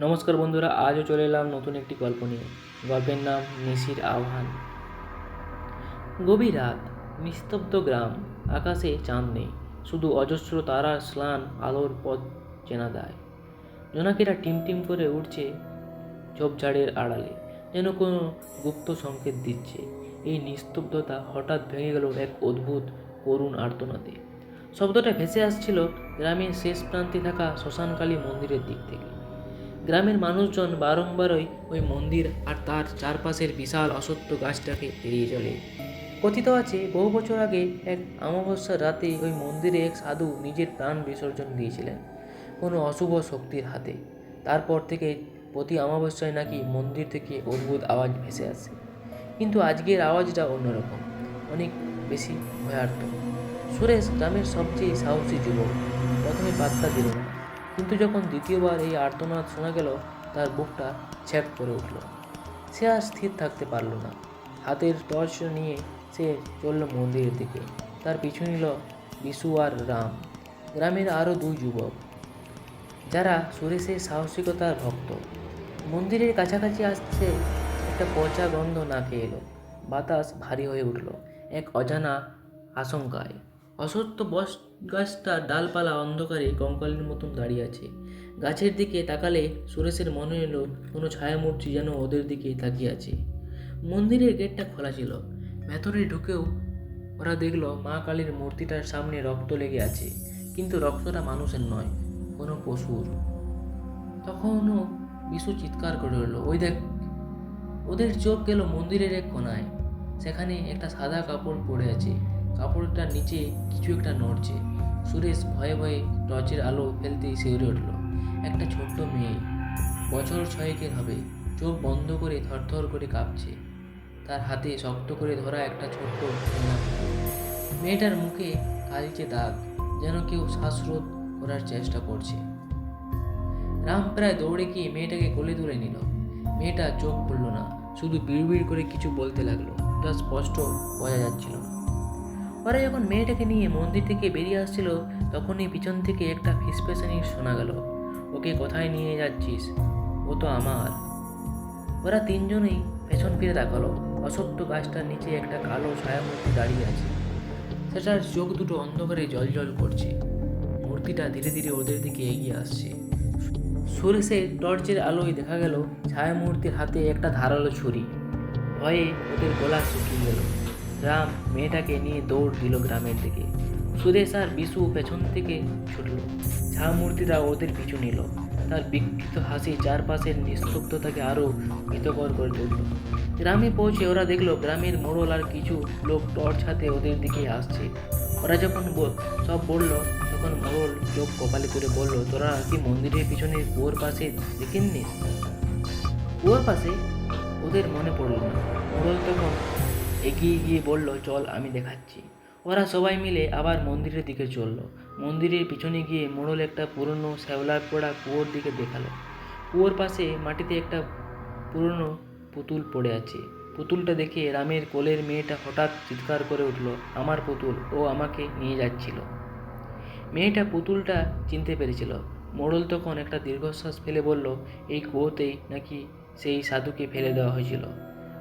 নমস্কার বন্ধুরা, আজও চলে এলাম নতুন একটি গল্প নিয়ে। গল্পের নাম নিশির আহ্বান। গভীর রাত, নিস্তব্ধ গ্রাম, আকাশে চাঁদ নেই। শুধু অজস্র তারার স্নান, আলোর পথ চেনা দেয়। জোনাকিরা টিমটিম করে উঠছে ঝোপঝাড়ের আড়ালে, যেন কোনো গুপ্ত সংকেত দিচ্ছে। এই নিস্তব্ধতা হঠাৎ ভেঙে গেল এক অদ্ভুত করুণ আর্তনাদে। শব্দটা ভেসে আসছিল গ্রামের শেষ প্রান্তে থাকা শ্মশানকালী মন্দিরের দিক থেকে। গ্রামের মানুষজন বারংবারই ওই মন্দির আর তার চারপাশের বিশাল অসত্য গাছটাকে এড়িয়ে চলে। কথিত আছে, বহু বছর আগে এক অমাবস্যার রাতে ওই মন্দিরে এক সাধু নিজের প্রাণ বিসর্জন দিয়েছিলেন কোনো অশুভ শক্তির হাতে। তারপর থেকে প্রতি অমাবস্যায় নাকি মন্দির থেকে অদ্ভুত আওয়াজ ভেসে আসে। কিন্তু আজকের আওয়াজটা অন্যরকম, অনেক বেশি ভয়ার্থ। সুরেশ গ্রামের সবচেয়ে সাহসী যুবক, প্রথমে পাত্তা দিল না। কিন্তু যখন দ্বিতীয়বার এই আর্তনাদ শোনা গেল, তার বুকটা ছ্যাপ করে উঠল। সে আর স্থির থাকতে পারল না। হাতের টর্চ নিয়ে সে চলল মন্দিরের দিকে। তার পিছু নিল বিশু আর রাম। গ্রামের আরও দুই যুবক, যারা সুরেশের সাহসিকতার ভক্ত। মন্দিরের কাছাকাছি আসছে একটা পচা গন্ধ না নাকে এলো। বাতাস ভারী হয়ে উঠল। এক অজানা আশঙ্কায়। অসত্য বস, গাছটা ডালপালা অন্ধকারে কঙ্কালের মতন দাঁড়িয়ে আছে। গাছের দিকে তাকালে সুরেশের মনে এলো কোনো ছায়ামূর্তি যেন ওদের দিকে তাকিয়ে আছে। মন্দিরের গেটটা খোলা ছিল। ভেতরে ঢুকেও ওরা দেখল মা কালীর মূর্তিটার সামনে রক্ত লেগে আছে। কিন্তু রক্তটা মানুষের নয়, কোনো পশুর। তখনও বিশু চিৎকার করে উঠল, ওই দেখ, ওদের চোখ গেল মন্দিরের এক কোনায়। সেখানে একটা সাদা কাপড় পড়ে আছে। কাপড়টার নিচে কিছু একটা নড়ছে। সুরেশ ভয়ে ভয়ে টর্চের আলো ফেলতেই শিউরে উঠল। একটা ছোট্ট মেয়ে, বছর ছয়েকের হবে, চোখ বন্ধ করে থরথর করে কাঁপছে। তার হাতে শক্ত করে ধরা একটা ছোট্ট মেয়েটার মুখে কালচে দাগ, যেন কেউ শ্বাসরোধ করার চেষ্টা করছে। রাম প্রায় দৌড়ে গিয়ে মেয়েটাকে কোলে তুলে নিল। মেয়েটা চোখ খুলল না, শুধু বিড়বিড় করে কিছু বলতে লাগল। যা স্পষ্ট বোঝা যাচ্ছিল। না ওরা যখন মেয়েটাকে নিয়ে মন্দির থেকে বেরিয়ে আসছিল, তখনই পিছন থেকে একটা ফিসপেশানি শোনা গেল। ওকে কোথায় নিয়ে যাচ্ছিস? ও তো আমার। ওরা তিনজনেই পেছন ফিরে তাকালো। অসত্য গাছটার নিচে একটা কালো ছায়ামূর্তি দাঁড়িয়ে আছে। সেটার চোখ দুটো অন্ধকারে জল করছে। মূর্তিটা ধীরে ধীরে ওদের দিকে এগিয়ে আসছে। সুরেশের টর্চের আলোয় দেখা গেল ছায়ামূর্তির হাতে একটা ধারালো ছুরি। ভয়ে ওদের গলা শুকিয়ে গেল। রাম মেয়েটাকে নিয়ে দৌড় দিল গ্রামের দিকে। সুরেশ আর বিশু পেছন থেকে ছুটল। ছায়ামূর্তিরা ওদের পিছু নিল। তার বিকৃত হাসি চারপাশের নিস্তব্ধতাকে আরও ভীতকর করে তুলল। গ্রামে পৌঁছে ওরা দেখল গ্রামের মোড়ল আর কিছু লোক টর্চ হাতে ওদের দিকে আসছে। ওরা যখন সব বলল, তখন মোড়ল চোখ কপালে করে বলল, তোরা কি মন্দিরের পিছনে কুয়োর পাশে দেখেননি কুয়োর পাশে ওদের মনে পড়ল না। মোড়ল তখন এগিয়ে গিয়ে বলল, চল, আমি দেখাচ্ছি। ওরা সবাই মিলে আবার মন্দিরের দিকে চলল। মন্দিরের পিছনে গিয়ে মোড়ল একটা পুরনো শ্যাওলার পড়া কুয়োর দিকে দেখাল। কুয়োর পাশে মাটিতে একটা পুরনো পুতুল পড়ে আছে। পুতুলটা দেখে রামের কোলের মেয়েটা হঠাৎ চিৎকার করে উঠল, আমার পুতুল, ও আমাকে নিয়ে যাচ্ছিল। মেয়েটা পুতুলটা চিনতে পেরেছিল। মোড়ল তখন একটা দীর্ঘশ্বাস ফেলে বলল, এই কুয়োতেই নাকি সেই সাধুকে ফেলে দেওয়া হয়েছিল।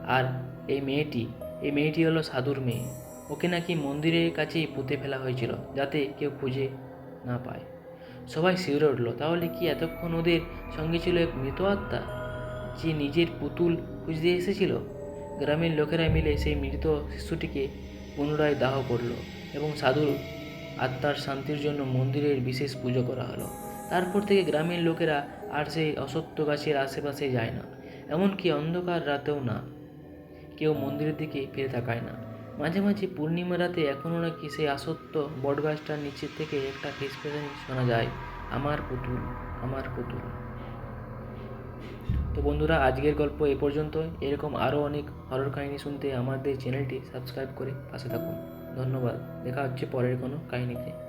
আর, এই মেয়েটি এই মেয়েটি হলো সাধুর মেয়ে। ওকে নাকি মন্দিরের কাছেই পুঁতে ফেলা হয়েছিল যাতে কেউ খুঁজে না পায়। সবাই শিউরে উঠল, তাহলে কি এতক্ষণ ওদের সঙ্গে ছিল এক মৃত আত্মা যে নিজের পুতুল খুঁজতে এসেছিল? গ্রামের লোকেরা মিলে সেই মৃত শিশুটিকে পুনরায় দাহ করল এবং সাধুর আত্মার শান্তির জন্য মন্দিরের বিশেষ পুজো করা হলো। তারপর থেকে গ্রামের লোকেরা আর সেই অসত্য গাছের আশেপাশে যায় না, এমনকি অন্ধকার রাতেও না। কেউ মন্দিরের দিকে ফিরে তাকায় না। মাঝে মাঝে পূর্ণিমা রাতে এখনও নাকি সেই আসত্য বটগাছটার নিচের থেকে একটা ফেসফেসানি শোনা যায়, আমার পুতুল আমার পুতুল। তো বন্ধুরা, আজকের গল্প এ পর্যন্ত এরকম আরও অনেক হরর কাহিনী শুনতে আমাদের চ্যানেলটি সাবস্ক্রাইব করে পাশে থাকুন। ধন্যবাদ। দেখা হচ্ছে পরের কোনো কাহিনীতে।